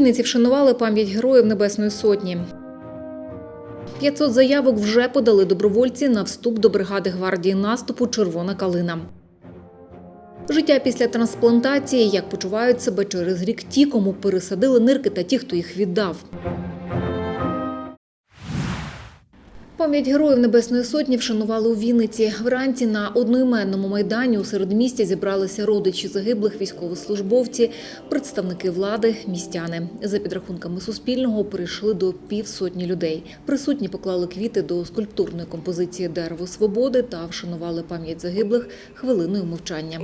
Вінниці вшанували пам'ять героїв Небесної Сотні. 500 заявок вже подали добровольці на вступ до бригади гвардії наступу Червона калина. Життя після трансплантації, як почувають себе через рік ті, кому пересадили нирки та ті, хто їх віддав. Пам'ять героїв Небесної Сотні вшанували у Вінниці. Вранці на одноіменному майдані у середмісті зібралися родичі загиблих військовослужбовці, представники влади, містяни. За підрахунками Суспільного прийшли до півсотні людей. Присутні поклали квіти до скульптурної композиції Дерево свободи та вшанували пам'ять загиблих хвилиною мовчання.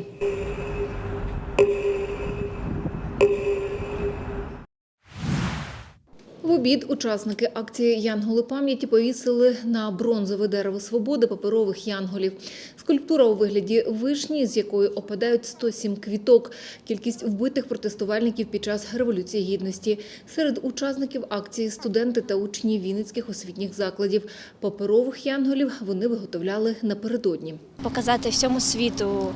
Обід учасники акції Янголи пам'яті повісили на бронзове дерево свободи паперових янголів. Скульптура у вигляді вишні, з якої опадають 107 квіток. Кількість вбитих протестувальників під час революції гідності. Серед учасників акції студенти та учні вінницьких освітніх закладів. Паперових янголів вони виготовляли напередодні. показати всьому світу,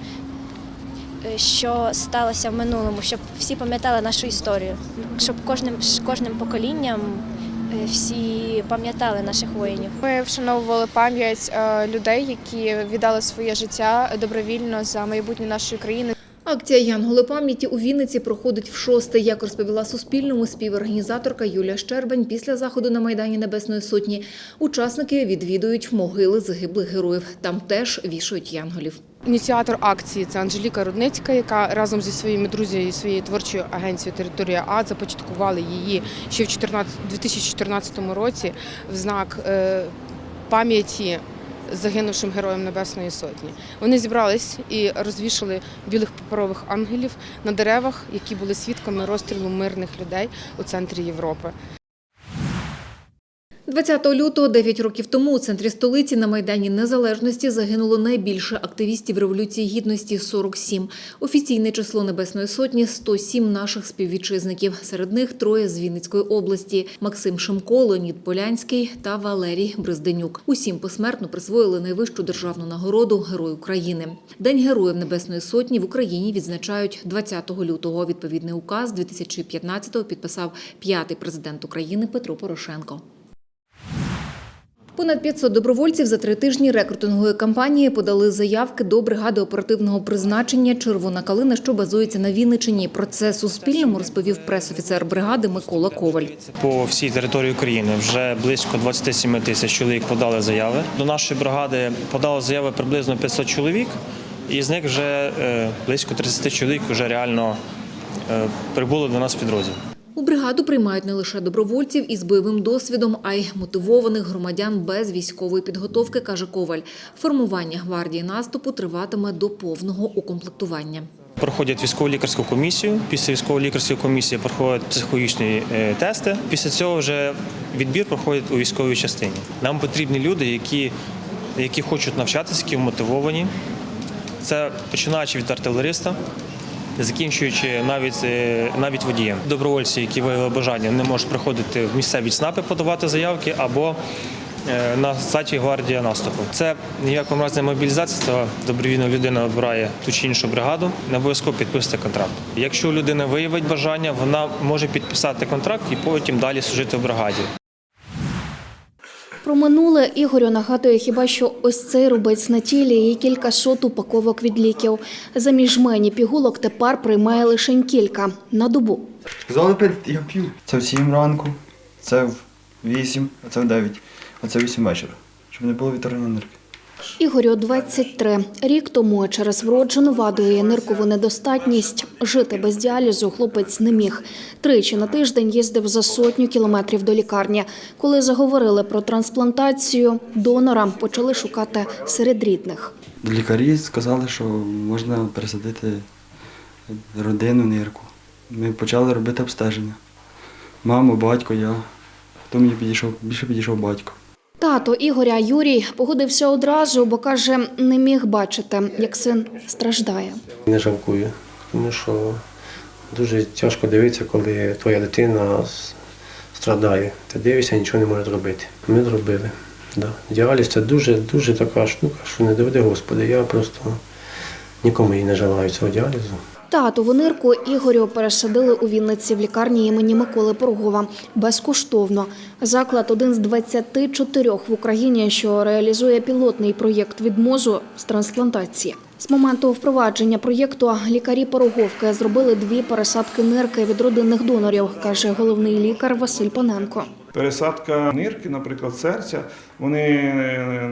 що сталося в минулому, щоб всі пам'ятали нашу історію, щоб кожним, кожним поколінням е, всі пам'ятали наших воїнів. Ми вшановували пам'ять е, людей, які віддали своє життя добровільно за майбутнє нашої країни. Акція Янголи пам'яті у Вінниці проходить в шосте. Як розповіла Суспільному співорганізаторка Юлія Щербань, після заходу на Майдані Небесної Сотні учасники відвідують могили загиблих героїв. Там теж вішають янголів. Ініціатор акції це Анжеліка Рудницька, яка разом зі своїми друзями і своєю творчою агенцією Територія А започаткували її ще в 14 2014 році в знак е, пам'яті загинувшим героям Небесної Сотні. Вони зібрались і розвішали білих паперових ангелів на деревах, які були свідками розстрілу мирних людей у центрі Європи. 20 лютого, 9 років тому, у центрі столиці на Майдані Незалежності загинуло найбільше активістів Революції Гідності – 47. Офіційне число Небесної Сотні – 107 наших співвітчизників. Серед них троє з Вінницької області – Максим Шимко, Леонід Полянський та Валерій Бризденюк. Усім посмертно присвоїли найвищу державну нагороду Герой України. День Героїв Небесної Сотні в Україні відзначають 20 лютого. Відповідний указ 2015-го підписав п'ятий президент України Петро Порошенко. Понад 500 добровольців за три тижні рекрутингової кампанії подали заявки до бригади оперативного призначення Червона калина, що базується на Вінничині. Про це Суспільному розповів пресофіцер бригади Микола Коваль. По всій території України вже близько 27 тисяч чоловік подали заяви. До нашої бригади подали заяви приблизно 500 чоловік, і з них вже е, близько 30 чоловік вже реально е, прибули до нас в підрозділ. У бригаду приймають не лише добровольців із бойовим досвідом, а й мотивованих громадян без військової підготовки, каже Коваль. Формування гвардії наступу триватиме до повного укомплектування. Проходять військово-лікарську комісію. Після військово-лікарської комісії проходять психологічні е, тести. Після цього вже відбір проходить у військовій частині. Нам потрібні люди, які, які хочуть навчатися, які мотивовані. Це починаючи від артилериста, закінчуючи навіть е, навіть водієм. Добровольці, які виявили бажання, не можуть приходити в місцеві ЦНАПи подавати заявки або е, на сайті гвардія наступу. Це ніякому разі не мобілізація, це добровільно людина обирає ту чи іншу бригаду, не обов'язково підписати контракт. Якщо людина виявить бажання, вона може підписати контракт і потім далі служити в бригаді. Про минуле Ігорю нагадує хіба що ось цей рубець на тілі і кілька сот упаковок від ліків. Заміж мені пігулок тепер приймає лише кілька на добу. Сказали я п'ю. Це в сім ранку, це в вісім, а це в дев'ять, а це в вісім вечора. Щоб не було вітряної нирки. Ігорю 23. Рік тому через вроджену ваду і ниркову недостатність жити без діалізу хлопець не міг. Тричі на тиждень їздив за сотню кілометрів до лікарні. Коли заговорили про трансплантацію, донора почали шукати серед рідних. Лікарі сказали, що можна пересадити родину нирку. Ми почали робити обстеження. Мама, батько, я. Хто мені підійшов, більше підійшов батько. Тато Ігоря Юрій погодився одразу, бо каже, не міг бачити, як син страждає. Не жалкую, тому що дуже тяжко дивитися, коли твоя дитина страдає. Ти дивишся, нічого не можеш зробити. Ми зробили. Да. Діаліз це дуже, дуже така штука, що не доведе Господи. Я просто нікому їй не желаю цього діалізу. Татову нирку Ігорю пересадили у Вінниці в лікарні імені Миколи Порогова безкоштовно. Заклад один з 24 в Україні, що реалізує пілотний проєкт від мозу з трансплантації. З моменту впровадження проєкту лікарі Пороговки зробили дві пересадки нирки від родинних донорів, каже головний лікар Василь Паненко. Пересадка нирки, наприклад, серця, вони е,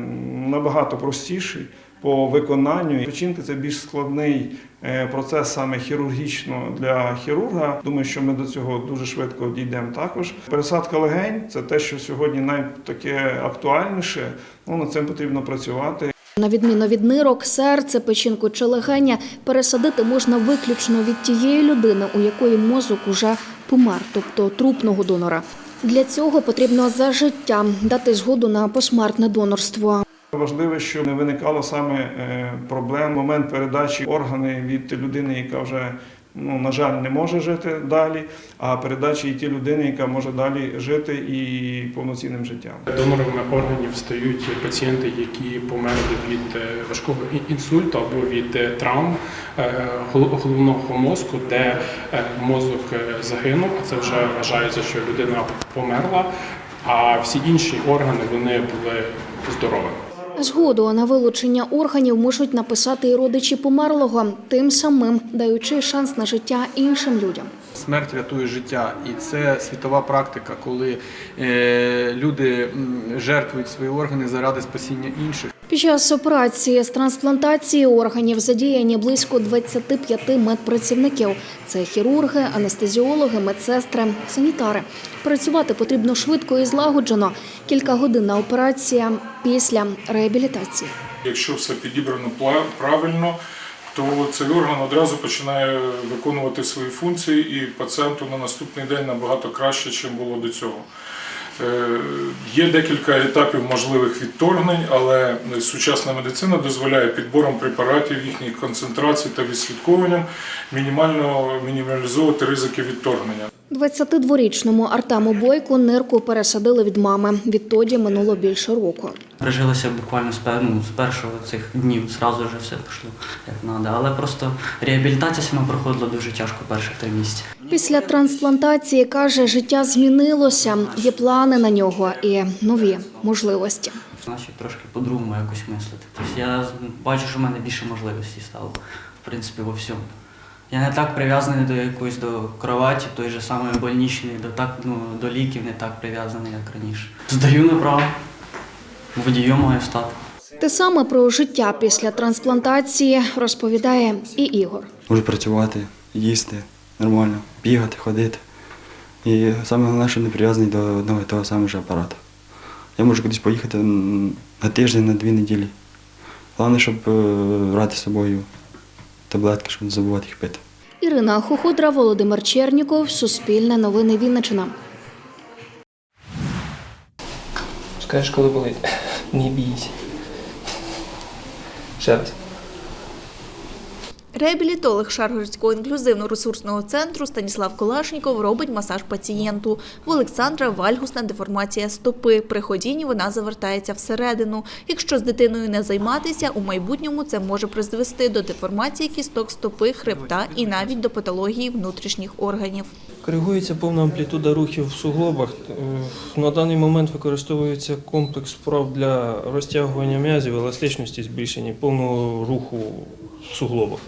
набагато простіші по виконанню. Печінка це більш складний е, процес саме хірургічно для хірурга. Думаю, що ми до цього дуже швидко дійдемо також. Пересадка легень це те, що сьогодні найтаке актуальніше. Ну, над цим потрібно працювати. На відміну від нирок, серце, печінку чи легеня, пересадити можна виключно від тієї людини, у якої мозок уже помер, тобто трупного донора. Для цього потрібно за життя дати згоду на посмертне донорство. Важливо, щоб не виникало саме е, проблем момент передачі органи від людини, яка вже ну на жаль не може жити далі, а передачі і ті людини, яка може далі жити і повноцінним життям. Донорами органів стають пацієнти, які померли від е, важкого інсульту або від е, травм головного мозку, де мозок загинув, а це вже вважається, що людина померла, а всі інші органи вони були здоровими. Згоду на вилучення органів можуть написати і родичі померлого, тим самим даючи шанс на життя іншим людям. Смерть рятує життя, і це світова практика, коли е, люди жертвують свої органи заради спасіння інших. Під час операції з трансплантації органів задіяні близько 25 медпрацівників. Це хірурги, анестезіологи, медсестри, санітари. Працювати потрібно швидко і злагоджено. Кілька годин на операція після реабілітації. Якщо все підібрано правильно, то цей орган одразу починає виконувати свої функції, і пацієнту на наступний день набагато краще, ніж було до цього. Е, Є декілька етапів можливих відторгнень, але сучасна медицина дозволяє підбором препаратів, їхній концентрації та відслідковуванням мінімально мінімалізовувати ризики відторгнення. 22-річному Артему Бойку нирку пересадили від мами. Відтоді минуло більше року. Прижилося буквально з, ну, з першого цих днів, зразу вже все пішло як треба. Але просто реабілітація одно проходила дуже тяжко перших три місяці. Після трансплантації каже, життя змінилося. Є плани на нього і нові можливості. Значить, трошки по-другому якось мислити. Тобто я бачу, що в мене більше можливостей стало, в принципі, во всьому. Я не так прив'язаний до якоїсь до кроваті, той же самої больничної, до так, ну, до ліків не так прив'язаний, як раніше. Здаю направо, водієм маю стати. Те саме про життя після трансплантації розповідає і Ігор. Можу працювати, їсти нормально, бігати, ходити. І саме головне, що не прив'язаний до одного і того самого ж апарату. Я можу кудись поїхати на тиждень, на дві неділі. Головне, щоб е, брати з собою таблетки, щоб не забувати їх пити. Ірина Хуходра, Володимир Черніков, Суспільне новини Вінниччина. Скажеш, коли болить, не бійся. Ще раз. Реабілітолог Шаргородського інклюзивно-ресурсного центру Станіслав Колашніков робить масаж пацієнту. В Олександра вальгусна деформація стопи. При ходінні вона завертається всередину. Якщо з дитиною не займатися, у майбутньому це може призвести до деформації кісток стопи, хребта і навіть до патології внутрішніх органів. Коригується повна амплітуда рухів в суглобах. Е, На даний момент використовується комплекс вправ для розтягування м'язів, еластичності, збільшення повного руху в суглобах.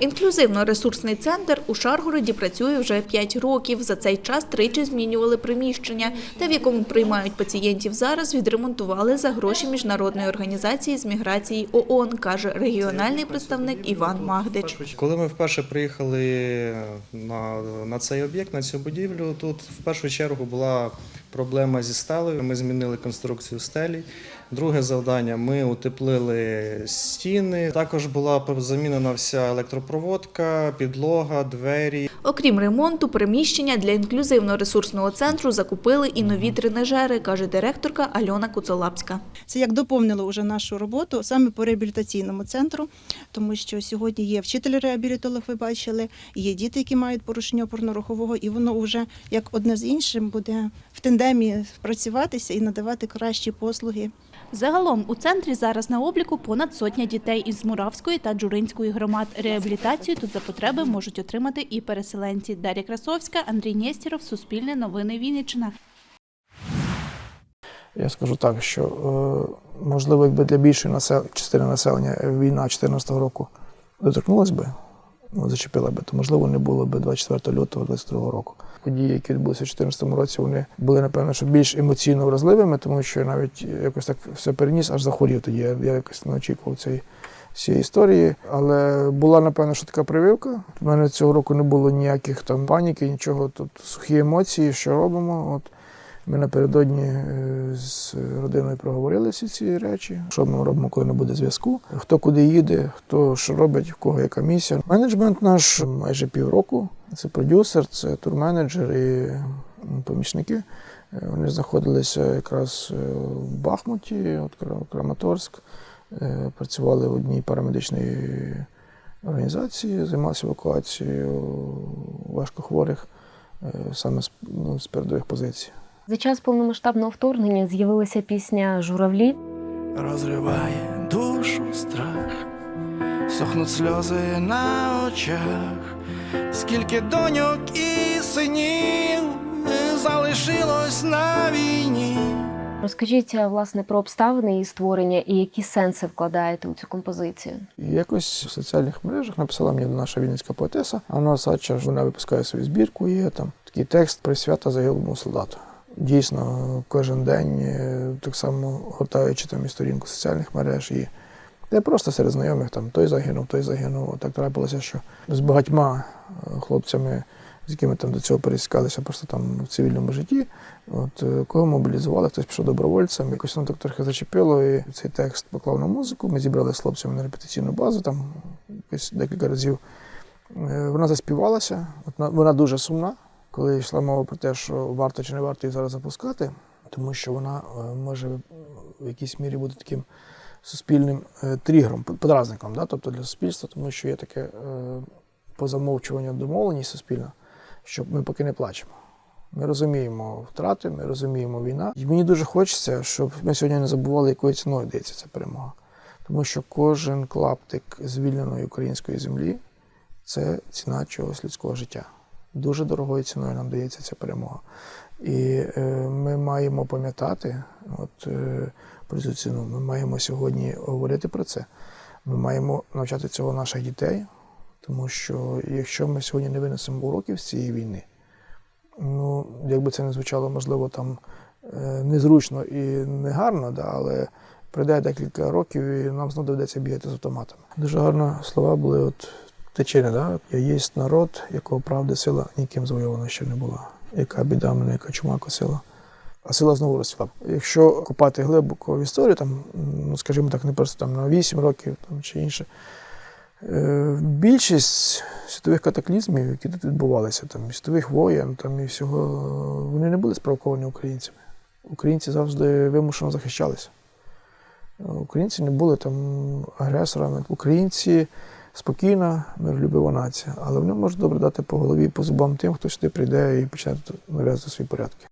Інклюзивно-ресурсний центр у Шаргороді працює вже 5 років. За цей час тричі змінювали приміщення, те, в якому приймають пацієнтів зараз, відремонтували за гроші міжнародної організації з міграції ООН, каже регіональний представник Іван Магдич. Коли ми вперше приїхали на, на цей об'єкт, на цю будівлю, тут в першу чергу була проблема зі стелею. Ми змінили конструкцію стелі. Друге завдання ми утеплили стіни. Також була замінена вся електропроводка, підлога, двері. Окрім ремонту, приміщення для інклюзивно-ресурсного центру закупили і нові тренажери, каже директорка Альона Куцолапська. Це як доповнило вже нашу роботу саме по реабілітаційному центру, тому що сьогодні є вчитель-реабілітолог, ви бачили, є діти, які мають порушення опорно-рухового, і воно вже як одне з іншим буде в тандемі працюватися і надавати кращі послуги. Загалом у центрі зараз на обліку понад сотня дітей із Муравської та Джуринської громад. Реабілітацію тут за потреби можуть отримати і переселенці. Дар'я Красовська, Андрій Нєстіров, Суспільне новини Вінниччина. Я скажу так, що е, можливо, якби для більшої частини населення війна 2014 року доторкнулась би, зачепила би, то можливо не було б 24 лютого 2022 року. Події, які відбулися у 2014 році, вони були, напевно, що більш емоційно вразливими, тому що навіть якось так все переніс, аж захворів тоді. Я, я якось не очікував цієї всієї історії. Але була, напевно, що така прививка. У мене цього року не було ніяких там паніки, нічого. Тут сухі емоції, що робимо. От ми напередодні е, з родиною проговорили всі ці речі, що ми робимо, коли не буде зв'язку, хто куди їде, хто що робить, в кого яка місія. Менеджмент наш майже півроку. Це продюсер, це турменеджер і помічники. Е, Вони знаходилися якраз е, в Бахмуті, от Краматорськ, працювали в одній парамедичній організації, займалися евакуацією важкохворих саме ну, з передових позицій. За час повномасштабного вторгнення з'явилася пісня Журавлі. розриває душу страх, сохнуть сльози на очах, скільки доньок і синів залишилось на війні. Розкажіть власне про обставини її створення і які сенси вкладаєте у цю композицію. Якось в соціальних мережах написала мені наша вінницька поетеса Анна Сача, вона випускає свою збірку, і є там такий текст присвята загиблому солдату. Дійсно, кожен день, е, так само гортаючи там і сторінку соціальних мереж, і де просто серед знайомих там той загинув, той загинув. Так трапилося, що з багатьма е, хлопцями, з якими там до цього пересікалися просто там в цивільному житті. От е, кого мобілізували, хтось пішов добровольцем, якось воно так трохи зачепило, і цей текст поклав на музику. Ми зібрали з хлопцями на репетиційну базу, там якось декілька разів. Вона заспівалася, от на- вона дуже сумна, коли йшла мова про те, що варто чи не варто її зараз запускати, тому що вона е, може в якійсь мірі бути таким суспільним е, тригером, подразником, да? тобто для суспільства, тому що є таке е, по замовчуванню домовленість суспільна, що ми поки не плачемо. Ми розуміємо втрати, ми розуміємо війна. І мені дуже хочеться, щоб ми сьогодні не забували, якою ціною дається ця перемога. Тому що кожен клаптик звільненої української землі це ціна чогось людського життя. Дуже дорогою ціною нам дається ця перемога. І е, ми маємо пам'ятати от, е, про цю ціну. Ми маємо сьогодні говорити про це. Ми маємо навчати цього наших дітей, тому що якщо ми сьогодні не винесемо уроків з цієї війни, ну, якби це не звучало, можливо, там е, незручно і негарно, да, але пройде декілька років і нам знову доведеться бігати з автоматами. Дуже гарно слова були от течини, да? Я єсть народ, якого правди сила ніким завойована ще не була. Яка біда мене, яка чума косила. А сила знову розцвіла. Якщо копати глибоко в історію, там, ну скажімо так, не просто там на 8 років там, чи інше, е, більшість світових катаклізмів, які тут відбувалися, там, світових воєн там, і всього, вони не були спровоковані українцями. Українці завжди вимушено захищалися. Українці не були там агресорами. Українці спокійна, миролюбива нація, але вони можуть добре дати по голові по зубам тим, хто сюди прийде і почне тут нав'язувати свої порядки.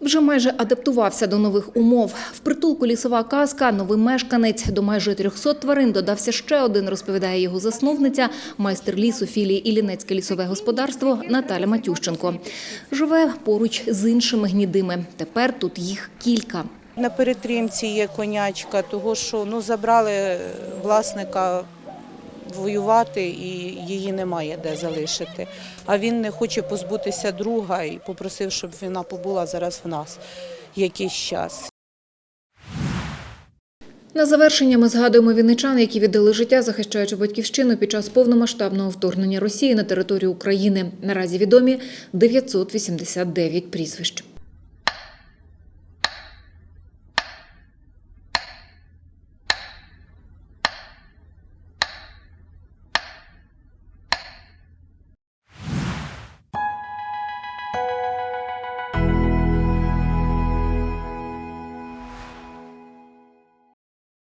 Вже майже адаптувався до нових умов. В притулку лісова казка новий мешканець. До майже 300 тварин додався ще один, розповідає його засновниця, майстер лісу філії Іллінецьке лісове господарство Наталя Матющенко. Живе поруч з іншими гнідими. Тепер тут їх кілька. На перетримці є конячка, того що ну, забрали власника воювати і її немає де залишити. А він не хоче позбутися друга і попросив, щоб вона побула зараз в нас якийсь час. На завершення ми згадуємо вінничан, які віддали життя, захищаючи батьківщину під час повномасштабного вторгнення Росії на територію України. Наразі відомі 989 прізвищ.